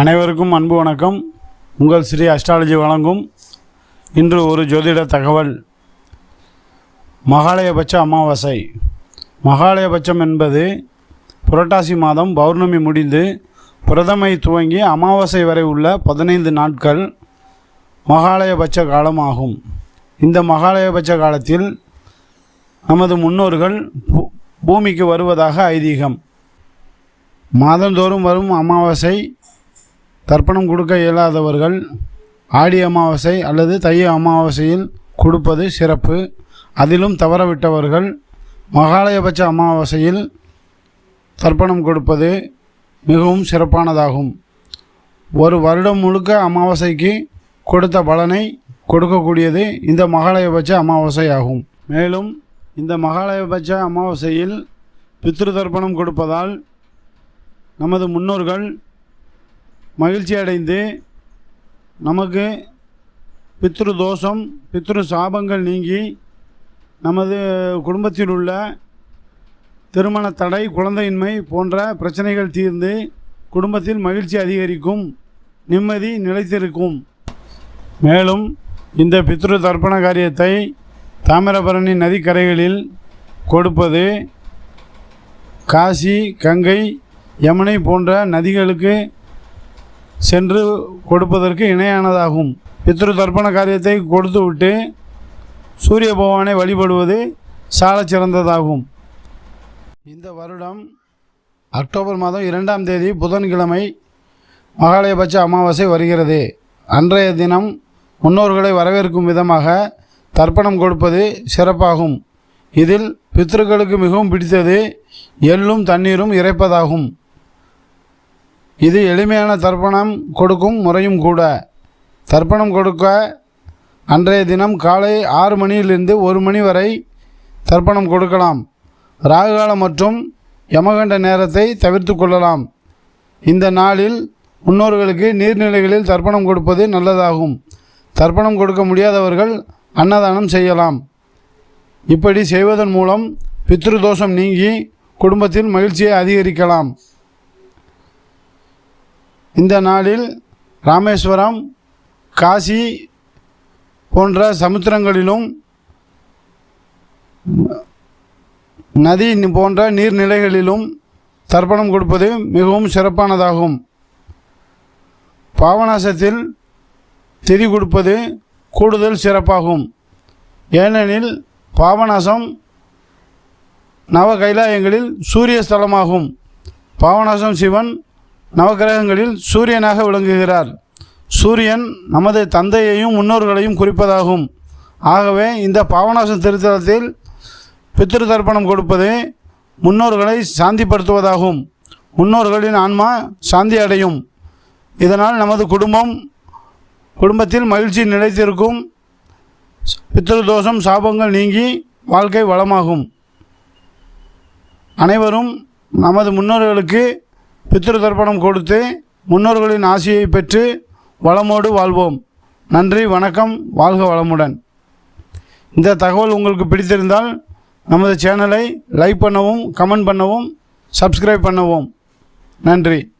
அனைவருக்கும் அன்பு வணக்கம். உங்கள் ஸ்ரீ அஸ்ட்ராலஜி வழங்கும் இன்று ஒரு ஜோதிட தகவல். மகாலயபட்ச அமாவாசை. மகாலயபட்சம் என்பது புரட்டாசி மாதம் பௌர்ணமி முடிந்து பிரதமை துவங்கி அமாவாசை வரை உள்ள பதினைந்து நாட்கள் மகாலயபட்ச காலமாகும். இந்த மகாலயபட்ச காலத்தில் நமது முன்னோர்கள் பூமிக்கு வருவதாக ஐதீகம். மாதந்தோறும் வரும் அமாவாசை தர்ப்பணம் கொடுக்க இயலாதவர்கள் ஆடி அமாவாசை அல்லது தை அமாவாசையில் கொடுப்பது சிறப்பு. அதிலும் தவறவிட்டவர்கள் மகாலயபட்ச அமாவாசையில் தர்ப்பணம் கொடுப்பது மிகவும் சிறப்பானதாகும். ஒரு வருடம் முழுக்க அமாவாசைக்கு கொடுத்த பலனை கொடுக்கக்கூடியது இந்த மகாலயபட்ச அமாவாசை ஆகும் மேலும் இந்த மகாலயபட்ச அமாவாசையில் பித்ரு தர்ப்பணம் கொடுப்பதால் நமது முன்னோர்கள் மகிழ்ச்சி அடைந்து நமக்கு பித்ரு தோஷம் பித்ரு சாபங்கள் நீங்கி நமது குடும்பத்தில் உள்ள திருமண தடை குழந்தையின்மை போன்ற பிரச்சனைகள் தீர்ந்து குடும்பத்தில் மகிழ்ச்சி அதிகரிக்கும் நிம்மதி நிலைத்திருக்கும். மேலும் இந்த பித்ரு தர்ப்பண காரியத்தை தாமிரபரணி நதிக்கரைகளில் கொடுப்பது காசி கங்கை யமுனை போன்ற நதிகளுக்கு சென்று கொடுப்பதற்கு இணையானதாகும். பித்ரு தர்ப்பண காரியத்தை கொடுத்துவிட்டு சூரிய பகவானை வழிபடுவது சாலச் சிறந்ததாகும். இந்த வருடம் அக்டோபர் மாதம் இரண்டாம் தேதி புதன்கிழமை மகாலயபட்ச அமாவாசை வருகிறது. அன்றைய தினம் முன்னோர்களை வரவேற்கும் விதமாக தர்ப்பணம் கொடுப்பது சிறப்பாகும். இதில் பித்ருக்களுக்கு மிகவும் பிடித்தது எள்ளும் தண்ணீரும் இறைப்பதாகும். இது எளிமையான தர்ப்பணம் கொடுக்கும் முறையும் கூட. தர்ப்பணம் கொடுக்க அன்றைய தினம் காலை ஆறு மணியிலிருந்து ஒரு மணி வரை தர்ப்பணம் கொடுக்கலாம். ராகுகாலம் மற்றும் யமகண்ட நேரத்தை தவிர்த்து கொள்ளலாம். இந்த நாளில் முன்னோர்களுக்கு நீர்நிலைகளில் தர்ப்பணம் கொடுப்பது நல்லதாகும். தர்ப்பணம் கொடுக்க முடியாதவர்கள் அன்னதானம் செய்யலாம். இப்படி செய்வதன் மூலம் பித்ரு தோஷம் நீங்கி குடும்பத்தில் மகிழ்ச்சியை அதிகரிக்கலாம். இந்த நாளில் ராமேஸ்வரம் காசி போன்ற சமுத்திரங்களிலும் நதி போன்ற நீர்நிலைகளிலும் தர்ப்பணம் கொடுப்பது மிகவும் சிறப்பானதாகும். பாவநாசத்தில் திதி கொடுப்பது கூடுதல் சிறப்பாகும். ஏனெனில் பாவநாசம் நவ கைலாயங்களில் சூரிய ஸ்தலமாகும். பாவநாசம் சிவன் நவகிரகங்களில் சூரியனாக விளங்குகிறார். சூரியன் நமது தந்தையையும் முன்னோர்களையும் குறிப்பதாகும். ஆகவே இந்த பாவநாசம் திருத்தலத்தில் பித்திரு தர்ப்பணம் கொடுப்பது முன்னோர்களை சாந்திப்படுத்துவதாகும். முன்னோர்களின் ஆன்மா சாந்தி அடையும். இதனால் நமது குடும்பம் குடும்பத்தில் மகிழ்ச்சி நிலைத்திருக்கும். பித்ரு தோஷம் சாபங்கள் நீங்கி வாழ்க்கை வளமாகும். அனைவரும் நமது முன்னோர்களுக்கு பித்ரு தர்ப்பணம் கொடுத்து முன்னோர்களின் ஆசையை பெற்று வளமோடு வாழ்வோம். நன்றி வணக்கம் வாழ்க வளமுடன். இந்த தகவல் உங்களுக்கு பிடித்திருந்தால் நமது சேனலை லைக் பண்ணவும் கமெண்ட் பண்ணவும் சப்ஸ்கிரைப் பண்ணவும். நன்றி.